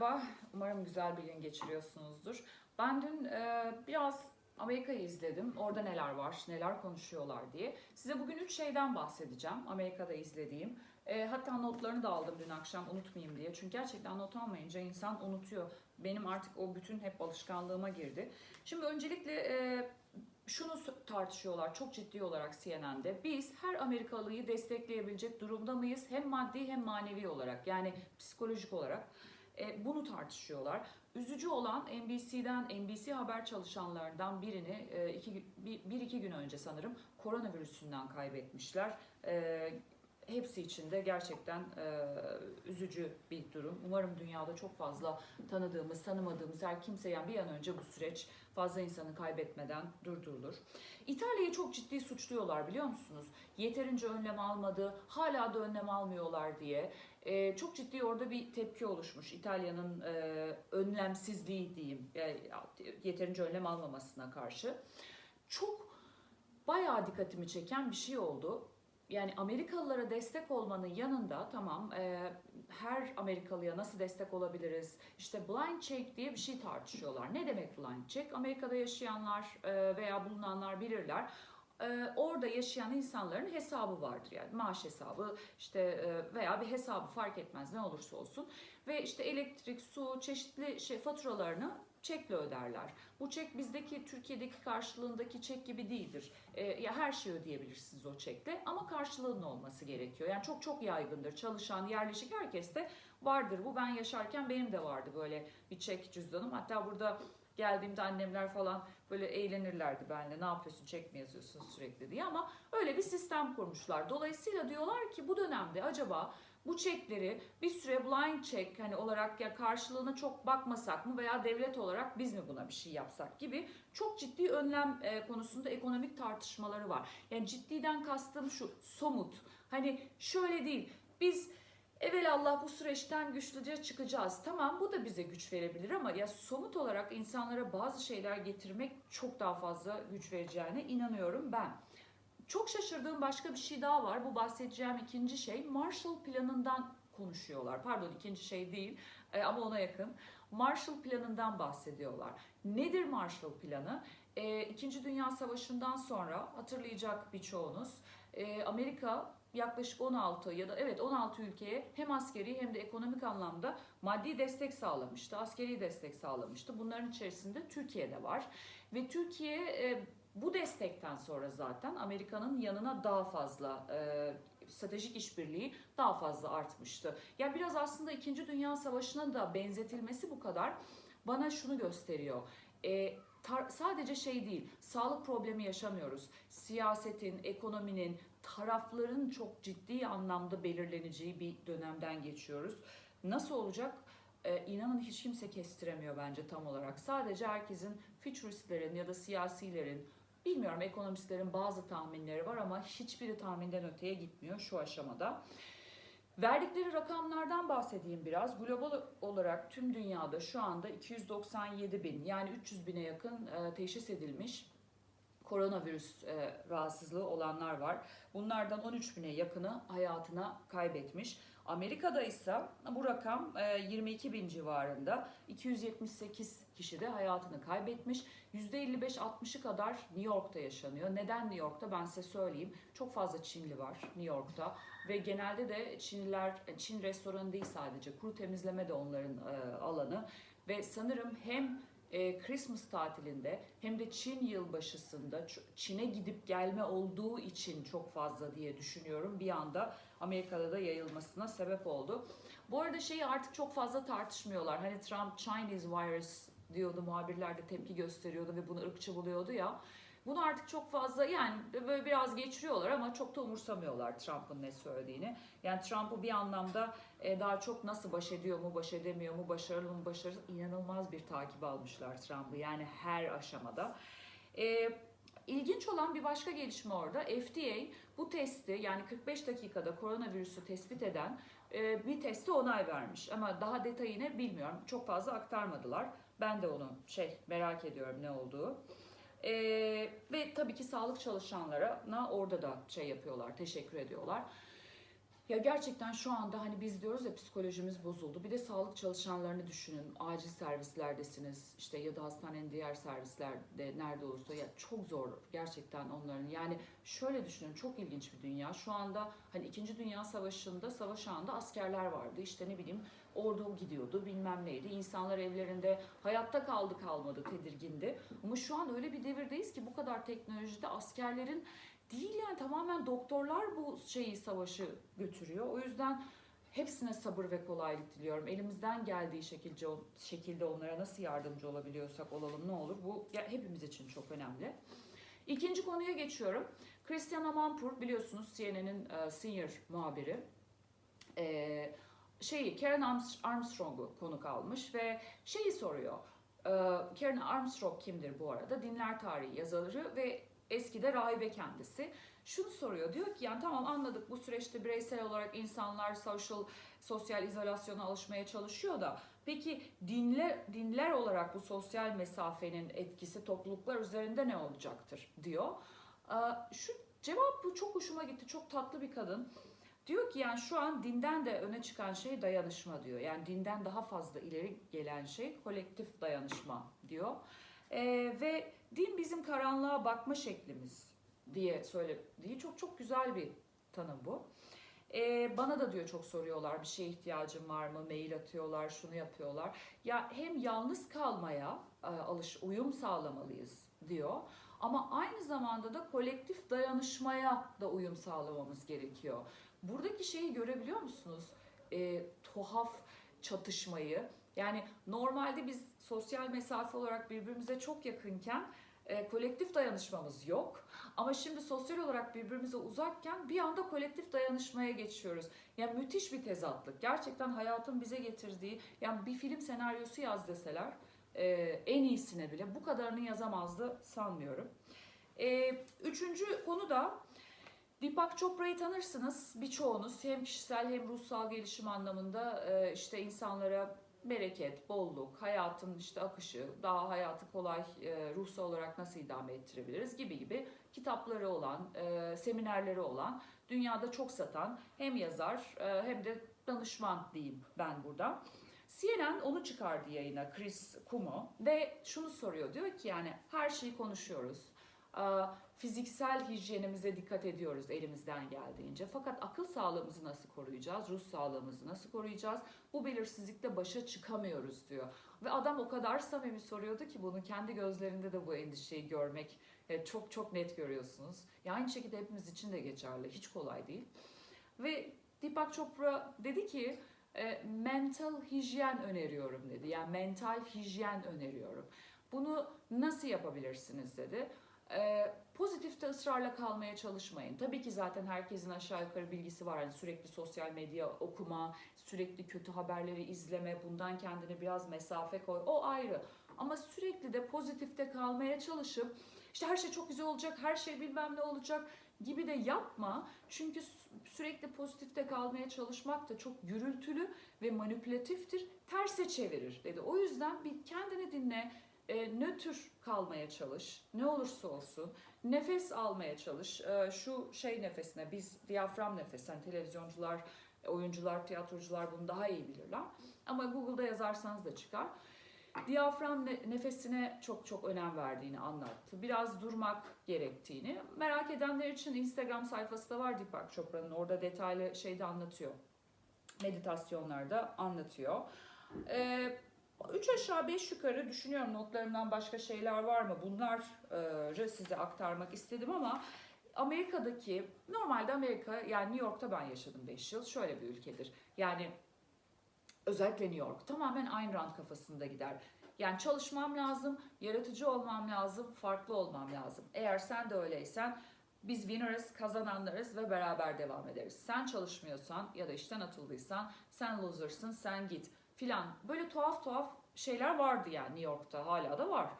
Merhaba, umarım güzel bir gün geçiriyorsunuzdur. Ben dün e, biraz Amerika'yı izledim, orada neler var, neler konuşuyorlar diye. Size bugün üç şeyden bahsedeceğim, Amerika'da izlediğim. E, hatta notlarını da aldım dün akşam unutmayayım diye. Çünkü gerçekten not almayınca insan unutuyor. Benim artık o bütün hep alışkanlığıma girdi. Şimdi öncelikle e, şunu tartışıyorlar çok ciddi olarak CNN'de. Biz her Amerikalıyı destekleyebilecek durumda mıyız? Hem maddi hem manevi olarak yani psikolojik olarak. E, bunu tartışıyorlar. Üzücü olan NBC'den, NBC haber çalışanlarından birini e, iki, bir, bir iki gün önce sanırım koronavirüsünden kaybetmişler. E, hepsi için de gerçekten e, üzücü bir durum. Umarım dünyada çok fazla tanıdığımız, tanımadığımız her kimse yani bir an önce bu süreç fazla insanı kaybetmeden durdurulur. İtalya'yı çok ciddi suçluyorlar biliyor musunuz? Yeterince önlem almadı, hala da önlem almıyorlar diye. E, çok ciddi orada bir tepki oluşmuş İtalya'nın e, önlemsizliği diyeyim, e, yeterince önlem almamasına karşı. Çok bayağı dikkatimi çeken bir şey oldu yani Amerikalılara destek olmanın yanında tamam e, her Amerikalıya nasıl destek olabiliriz? İşte blind check diye bir şey tartışıyorlar. Ne demek blind check? Amerika'da yaşayanlar e, veya bulunanlar bilirler. E, orada yaşayan insanların hesabı vardır yani maaş hesabı işte e, veya bir hesabı fark etmez ne olursa olsun ve işte elektrik, su, çeşitli şey faturalarını çekle öderler. Bu çek bizdeki Türkiye'deki karşılığındaki çek gibi değildir. E, ya her şeyi ödeyebilirsiniz o çekle ama karşılığının olması gerekiyor. Yani çok çok yaygındır. Çalışan, yerleşik herkeste vardır. Bu ben yaşarken benim de vardı böyle bir çek cüzdanım. Hatta burada geldiğimde annemler falan böyle eğlenirlerdi benimle. Ne yapıyorsun çek mi yazıyorsun sürekli diye ama öyle bir sistem kurmuşlar. Dolayısıyla diyorlar ki bu dönemde acaba bu çekleri bir süre blind check hani olarak ya karşılığına çok bakmasak mı veya devlet olarak biz mi buna bir şey yapsak gibi çok ciddi önlem e, konusunda ekonomik tartışmaları var. Yani ciddiden kastım şu somut. Hani şöyle değil. Biz Allah bu süreçten güçlüce çıkacağız. Tamam bu da bize güç verebilir ama ya somut olarak insanlara bazı şeyler getirmek çok daha fazla güç vereceğine inanıyorum ben. Çok şaşırdığım başka bir şey daha var. Bu bahsedeceğim ikinci şey Marshall Planı'ndan konuşuyorlar. Pardon ikinci şey değil e, ama ona yakın. Marshall Planı'ndan bahsediyorlar. Nedir Marshall Planı? E, İkinci Dünya Savaşı'ndan sonra hatırlayacak birçoğunuz e, Amerika yaklaşık 16 ya da evet 16 ülkeye hem askeri hem de ekonomik anlamda maddi destek sağlamıştı, askeri destek sağlamıştı. Bunların içerisinde Türkiye de var ve Türkiye e, bu destekten sonra zaten Amerika'nın yanına daha fazla e, stratejik işbirliği daha fazla artmıştı. Yani biraz aslında 2. Dünya Savaşı'na da benzetilmesi bu kadar bana şunu gösteriyor. E, tar- sadece şey değil, sağlık problemi yaşamıyoruz. Siyasetin, ekonominin, tarafların çok ciddi anlamda belirleneceği bir dönemden geçiyoruz. Nasıl olacak? Ee, inanın hiç kimse kestiremiyor bence tam olarak. Sadece herkesin futuristlerin ya da siyasilerin, bilmiyorum ekonomistlerin bazı tahminleri var ama hiçbiri tahminden öteye gitmiyor şu aşamada. Verdikleri rakamlardan bahsedeyim biraz. Global olarak tüm dünyada şu anda 297 bin yani 300 bine yakın e, teşhis edilmiş koronavirüs e, rahatsızlığı olanlar var. Bunlardan 13 bine yakını hayatına kaybetmiş. Amerika'da ise bu rakam 22 e, bin civarında 278 kişi de hayatını kaybetmiş. %55-60'ı kadar New York'ta yaşanıyor. Neden New York'ta ben size söyleyeyim. Çok fazla Çinli var New York'ta ve genelde de Çinliler, Çin restoranı değil sadece kuru temizleme de onların e, alanı ve sanırım hem e, Christmas tatilinde hem de Çin yılbaşısında Çin'e gidip gelme olduğu için çok fazla diye düşünüyorum. Bir anda Amerika'da da yayılmasına sebep oldu. Bu arada şeyi artık çok fazla tartışmıyorlar. Hani Trump Chinese virus diyordu, muhabirler de tepki gösteriyordu ve bunu ırkçı buluyordu ya. Bunu artık çok fazla yani böyle biraz geçiriyorlar ama çok da umursamıyorlar Trump'ın ne söylediğini. Yani Trump'ı bir anlamda e, daha çok nasıl baş ediyor mu, baş edemiyor mu, başarılı mı, başarısız inanılmaz bir takip almışlar Trump'ı yani her aşamada. E, İlginç olan bir başka gelişme orada. FDA bu testi yani 45 dakikada koronavirüsü tespit eden e, bir testi onay vermiş. Ama daha detayını bilmiyorum. Çok fazla aktarmadılar. Ben de onu şey merak ediyorum ne olduğu. Ee, ve tabii ki sağlık çalışanlarına orada da şey yapıyorlar, teşekkür ediyorlar. Ya gerçekten şu anda hani biz diyoruz ya psikolojimiz bozuldu. Bir de sağlık çalışanlarını düşünün. Acil servislerdesiniz işte ya da hastanenin diğer servislerde nerede olursa ya çok zor gerçekten onların. Yani şöyle düşünün çok ilginç bir dünya. Şu anda hani 2. Dünya Savaşı'nda savaş anında askerler vardı. İşte ne bileyim ordu gidiyordu bilmem neydi. İnsanlar evlerinde hayatta kaldı kalmadı tedirgindi. Ama şu an öyle bir devirdeyiz ki bu kadar teknolojide askerlerin değil yani tamamen doktorlar bu şeyi savaşı götürüyor. O yüzden hepsine sabır ve kolaylık diliyorum. Elimizden geldiği şekilde şekilde onlara nasıl yardımcı olabiliyorsak olalım ne olur. Bu ya- hepimiz için çok önemli. İkinci konuya geçiyorum. Christian Amanpour biliyorsunuz CNN'in e, senior muhabiri. E, şeyi Karen Arms- Armstrong'u konuk almış ve şeyi soruyor. E, Karen Armstrong kimdir bu arada? Dinler tarihi yazarı ve eskide rahibe kendisi. Şunu soruyor diyor ki yani tamam anladık bu süreçte bireysel olarak insanlar social sosyal izolasyona alışmaya çalışıyor da peki dinler dinler olarak bu sosyal mesafenin etkisi topluluklar üzerinde ne olacaktır diyor. Şu cevap bu çok hoşuma gitti. Çok tatlı bir kadın. Diyor ki yani şu an dinden de öne çıkan şey dayanışma diyor. Yani dinden daha fazla ileri gelen şey kolektif dayanışma diyor. Ee, ve din bizim karanlığa bakma şeklimiz diye söylediği çok çok güzel bir tanım bu. Ee, bana da diyor çok soruyorlar bir şeye ihtiyacın var mı mail atıyorlar şunu yapıyorlar. Ya hem yalnız kalmaya e, alış uyum sağlamalıyız diyor. Ama aynı zamanda da kolektif dayanışmaya da uyum sağlamamız gerekiyor. Buradaki şeyi görebiliyor musunuz? Ee, tuhaf çatışmayı. Yani normalde biz sosyal mesafe olarak birbirimize çok yakınken e, kolektif dayanışmamız yok. Ama şimdi sosyal olarak birbirimize uzakken bir anda kolektif dayanışmaya geçiyoruz. Yani müthiş bir tezatlık. Gerçekten hayatın bize getirdiği, yani bir film senaryosu yaz deseler e, en iyisine bile bu kadarını yazamazdı sanmıyorum. E, üçüncü konu da Deepak Chopra'yı tanırsınız birçoğunuz hem kişisel hem ruhsal gelişim anlamında e, işte insanlara bereket, bolluk, hayatın işte akışı, daha hayatı kolay e, ruhsal olarak nasıl idame ettirebiliriz gibi gibi kitapları olan, e, seminerleri olan, dünyada çok satan hem yazar e, hem de danışman diyeyim ben burada. CNN onu çıkardı yayına Chris Kumo ve şunu soruyor diyor ki yani her şeyi konuşuyoruz. Fiziksel hijyenimize dikkat ediyoruz elimizden geldiğince. Fakat akıl sağlığımızı nasıl koruyacağız? Ruh sağlığımızı nasıl koruyacağız? Bu belirsizlikle başa çıkamıyoruz diyor. Ve adam o kadar samimi soruyordu ki bunu kendi gözlerinde de bu endişeyi görmek e, çok çok net görüyorsunuz. Ya aynı şekilde hepimiz için de geçerli. Hiç kolay değil. Ve Deepak Chopra dedi ki e, mental hijyen öneriyorum dedi. Yani mental hijyen öneriyorum. Bunu nasıl yapabilirsiniz dedi. Pozitifte ısrarla kalmaya çalışmayın. Tabii ki zaten herkesin aşağı yukarı bilgisi var. Yani sürekli sosyal medya okuma, sürekli kötü haberleri izleme, bundan kendine biraz mesafe koy. O ayrı. Ama sürekli de pozitifte kalmaya çalışıp işte her şey çok güzel olacak, her şey bilmem ne olacak gibi de yapma. Çünkü sü- sürekli pozitifte kalmaya çalışmak da çok gürültülü ve manipülatiftir. Terse çevirir dedi. O yüzden bir kendini dinle, e, nötr kalmaya çalış. Ne olursa olsun. Nefes almaya çalış. E, şu şey nefesine biz diyafram nefesi. Hani televizyoncular, oyuncular, tiyatrocular bunu daha iyi bilirler. Ama Google'da yazarsanız da çıkar. Diyafram ne- nefesine çok çok önem verdiğini anlattı. Biraz durmak gerektiğini. Merak edenler için Instagram sayfası da var Deepak Chopra'nın. Orada detaylı şeyde anlatıyor. Meditasyonlarda anlatıyor. Ee, üç aşağı beş yukarı düşünüyorum notlarımdan başka şeyler var mı? Bunları size aktarmak istedim ama Amerika'daki, normalde Amerika yani New York'ta ben yaşadım 5 yıl. Şöyle bir ülkedir. Yani özellikle New York tamamen Ayn Rand kafasında gider. Yani çalışmam lazım, yaratıcı olmam lazım, farklı olmam lazım. Eğer sen de öyleysen biz winners, kazananlarız ve beraber devam ederiz. Sen çalışmıyorsan ya da işten atıldıysan sen loser'sın, sen git filan. Böyle tuhaf tuhaf şeyler vardı yani New York'ta hala da var.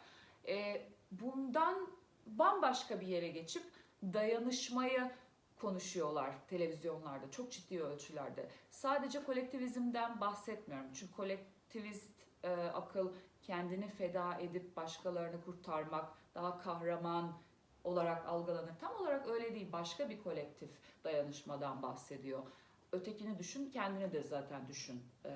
Ee, bundan bambaşka bir yere geçip dayanışmayı konuşuyorlar televizyonlarda çok ciddi ölçülerde. Sadece kolektivizmden bahsetmiyorum. Çünkü kolektivist e, akıl kendini feda edip başkalarını kurtarmak, daha kahraman olarak algılanır. Tam olarak öyle değil. Başka bir kolektif dayanışmadan bahsediyor. Ötekini düşün, kendini de zaten düşün e,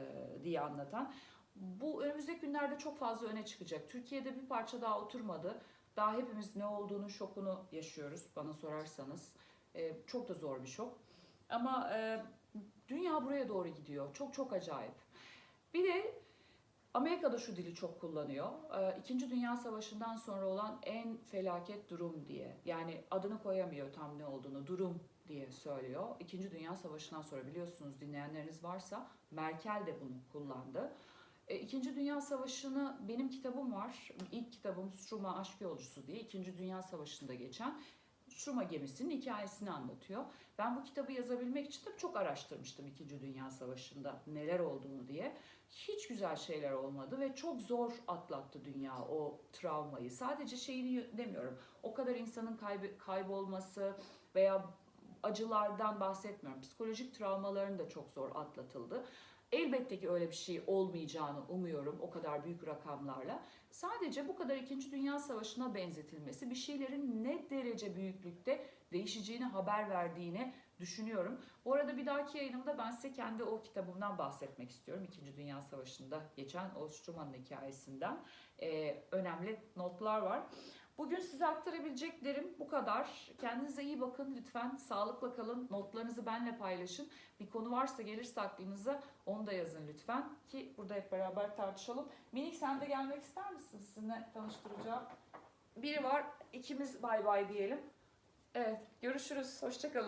diye anlatan. Bu önümüzdeki günlerde çok fazla öne çıkacak. Türkiye'de bir parça daha oturmadı. Daha hepimiz ne olduğunu şokunu yaşıyoruz bana sorarsanız. E, çok da zor bir şok. Ama e, dünya buraya doğru gidiyor. Çok çok acayip. Bir de Amerika'da şu dili çok kullanıyor. Ee, İkinci Dünya Savaşı'ndan sonra olan en felaket durum diye. Yani adını koyamıyor tam ne olduğunu. Durum diye söylüyor. İkinci Dünya Savaşı'ndan sonra biliyorsunuz dinleyenleriniz varsa Merkel de bunu kullandı. E, İkinci Dünya Savaşı'nı benim kitabım var. İlk kitabım Struma Aşk Yolcusu diye. İkinci Dünya Savaşı'nda geçen Struma gemisinin hikayesini anlatıyor. Ben bu kitabı yazabilmek için de çok araştırmıştım İkinci Dünya Savaşı'nda neler olduğunu diye. Hiç güzel şeyler olmadı ve çok zor atlattı dünya o travmayı. Sadece şeyini demiyorum. O kadar insanın kaybolması veya acılardan bahsetmiyorum. Psikolojik travmaların da çok zor atlatıldı. Elbette ki öyle bir şey olmayacağını umuyorum o kadar büyük rakamlarla. Sadece bu kadar 2. Dünya Savaşı'na benzetilmesi bir şeylerin ne derece büyüklükte değişeceğini haber verdiğini düşünüyorum. Bu arada bir dahaki yayınımda ben size kendi o kitabımdan bahsetmek istiyorum. İkinci Dünya Savaşı'nda geçen o Struma'nın hikayesinden Ee, önemli notlar var. Bugün size aktarabileceklerim bu kadar. Kendinize iyi bakın lütfen. Sağlıkla kalın. Notlarınızı benimle paylaşın. Bir konu varsa gelirse aklınıza onu da yazın lütfen. Ki burada hep beraber tartışalım. Minik sen de gelmek ister misin? Sizinle tanıştıracağım. Biri var. ikimiz bay bay diyelim. Evet görüşürüz. Hoşçakalın.